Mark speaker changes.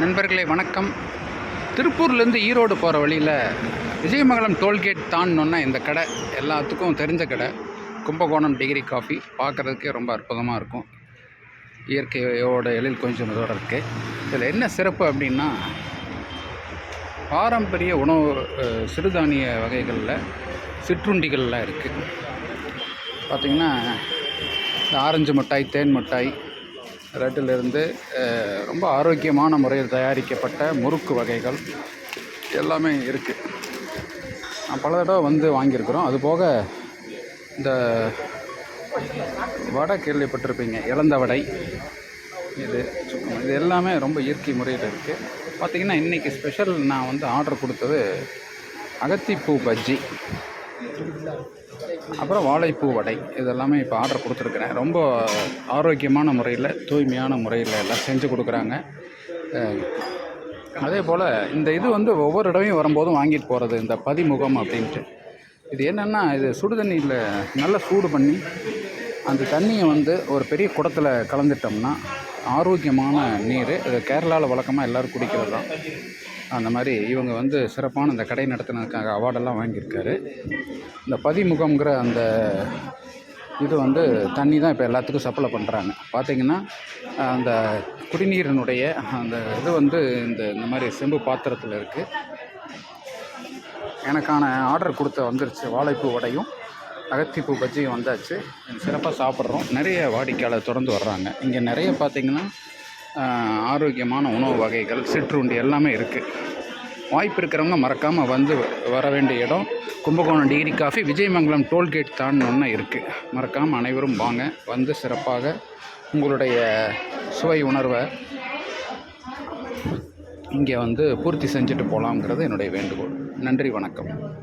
Speaker 1: நண்பர்களே வணக்கம். திருப்பூர்லேருந்து ஈரோடு போகிற வழியில் விஜயமங்கலம் டோல்கேட் தாண்டோன்னா இந்த கடை எல்லாத்துக்கும் தெரிஞ்ச கடை. Kumbakonam degree coffee. பார்க்குறதுக்கே ரொம்ப அற்புதமாக இருக்கும். இயற்கையோட எழில் கொஞ்சம் இதோடு இருக்குது இதில் என்ன சிறப்பு அப்படின்னா பாரம்பரிய உணவு சிறுதானிய வகைகளில் சிற்றுண்டிகள்லாம் இருக்குது பார்த்திங்கன்னா இந்த ஆரஞ்சு மிட்டாய் தேன் மிட்டாய் ரெட்டிலிருந்து ரொம்ப ஆரோக்கியமான முறையில் தயாரிக்கப்பட்ட முறுக்கு வகைகள் எல்லாமே இருக்குது நான் பல தடவை வந்து வாங்கியிருக்கிறோம். அதுபோக இந்த வடை கேள்விப்பட்டிருப்பீங்க இழந்த வடை. இது இது எல்லாமே ரொம்ப இயற்கை முறையில் இருக்குது பார்த்திங்கன்னா இன்றைக்கி ஸ்பெஷல் நான் வந்து ஆர்டர் கொடுத்தது அகத்திப்பூ பஜ்ஜி. அப்புறம் வாழைப்பூ வடை இதெல்லாமே இப்போ ஆர்டர் கொடுத்துருக்குறேன். ரொம்ப ஆரோக்கியமான முறையில் தூய்மையான முறையில் எல்லாம் செஞ்சு கொடுக்குறாங்க. அதே போல் இந்த இது வந்து ஒவ்வொரு தடவையும் வரும்போதும் வாங்கிட்டு போகிறது இந்த பதிமுகம் அப்படின்ட்டு. இது என்னென்னா இது சுடுதண்ணியில் நல்லா சூடு பண்ணி அந்த தண்ணியை வந்து ஒரு பெரிய குடத்தில் கலந்துட்டோம்னா ஆரோக்கியமான நீர் இது கேரளாவில் வழக்கமாக எல்லோரும் குடிக்கிறது தான். அந்த மாதிரி இவங்க வந்து சிறப்பான இந்த கடை நடத்தினதுக்காக அவார்டெல்லாம் வாங்கியிருக்காரு. இந்த பதிமுகம்ங்கிற அந்த இது வந்து தண்ணி தான் இப்போ எல்லாத்துக்கும் சப்ளை பண்ணுறாங்க பார்த்தீங்கன்னா அந்த குடிநீரினுடைய அந்த இது வந்து இந்த இந்த மாதிரி செம்பு பாத்திரத்தில் இருக்குது எனக்கான ஆர்டர் கொடுத்த வந்துருச்சு. வாழைப்பூ வடையும். அகத்திப்பூ பஜ்ஜியும் வந்தாச்சு. சிறப்பாக சாப்பிட்றோம். நிறைய வாடிக்கையாளர் தொடர்ந்து வர்றாங்க. இங்கே நிறைய பார்த்திங்கன்னா ஆரோக்கியமான உணவு வகைகள் சிற்றுண்டி எல்லாமே இருக்குது வாய்ப்பு இருக்கிறவங்க மறக்காமல் வந்து வர வேண்டிய இடம் Kumbakonam degree coffee Vijayamangalam toll gate தாண்டோன்னு இருக்குது மறக்காமல் அனைவரும் வாங்க. வந்து சிறப்பாக உங்களுடைய சுவை உணர்வை இங்கே வந்து பூர்த்தி செஞ்சுட்டு போகலாங்கிறது என்னுடைய வேண்டுகோள். நன்றி வணக்கம்.